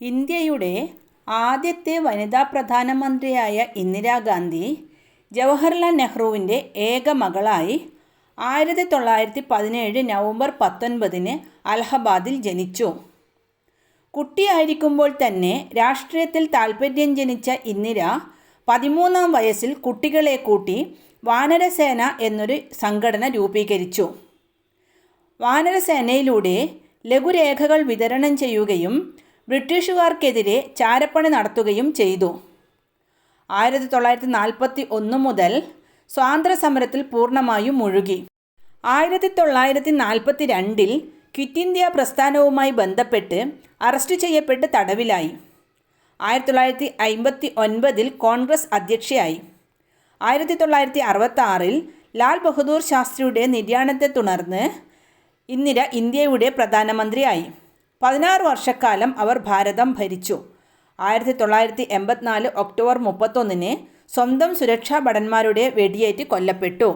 ഇന്ത്യയുടെ ആദ്യത്തെ വനിതാ പ്രധാനമന്ത്രിയായ ഇന്ദിരാഗാന്ധി ജവഹർലാൽ നെഹ്റുവിന്റെ ഏക മകളായി ആയിരത്തി തൊള്ളായിരത്തി പതിനേഴ് നവംബർ പത്തൊൻപതിന് അലഹബാദിൽ ജനിച്ചു. കുട്ടിയായിരിക്കുമ്പോൾ തന്നെ രാഷ്ട്രീയത്തിൽ താൽപ്പര്യം ജനിച്ച ഇന്ദിര പതിമൂന്നാം വയസ്സിൽ കുട്ടികളെ കൂട്ടി വാനരസേന എന്നൊരു സംഘടന രൂപീകരിച്ചു. വാനരസേനയിലൂടെ ലഘുരേഖകൾ വിതരണം ചെയ്യുകയും ബ്രിട്ടീഷുകാർക്കെതിരെ ചാരപ്പണി നടത്തുകയും ചെയ്തു. ആയിരത്തി തൊള്ളായിരത്തി നാൽപ്പത്തി ഒന്ന് മുതൽ സ്വാതന്ത്ര്യ സമരത്തിൽ പൂർണമായും മുഴുകി. ആയിരത്തി തൊള്ളായിരത്തി നാൽപ്പത്തി രണ്ടിൽ ക്വിറ്റ് ഇന്ത്യ പ്രസ്ഥാനവുമായി ബന്ധപ്പെട്ട് അറസ്റ്റ് ചെയ്യപ്പെട്ട് തടവിലായി. ആയിരത്തി തൊള്ളായിരത്തി അമ്പത്തി ഒൻപതിൽ കോൺഗ്രസ് അധ്യക്ഷയായി. ആയിരത്തി തൊള്ളായിരത്തി അറുപത്തി ആറിൽ ലാൽ ബഹദൂർ ശാസ്ത്രിയുടെ നിര്യാണത്തെ തുടർന്ന് ഇന്ദിര ഇന്ത്യയുടെ പ്രധാനമന്ത്രിയായി. പതിനാറ് വർഷക്കാലം അവർ ഭാരതം ഭരിച്ചു. ആയിരത്തി തൊള്ളായിരത്തി എൺപത്തിനാല് ഒക്ടോബർ മുപ്പത്തൊന്നിന് സ്വന്തം സുരക്ഷാ ഭടന്മാരുടെ വെടിയേറ്റ് കൊല്ലപ്പെട്ടു.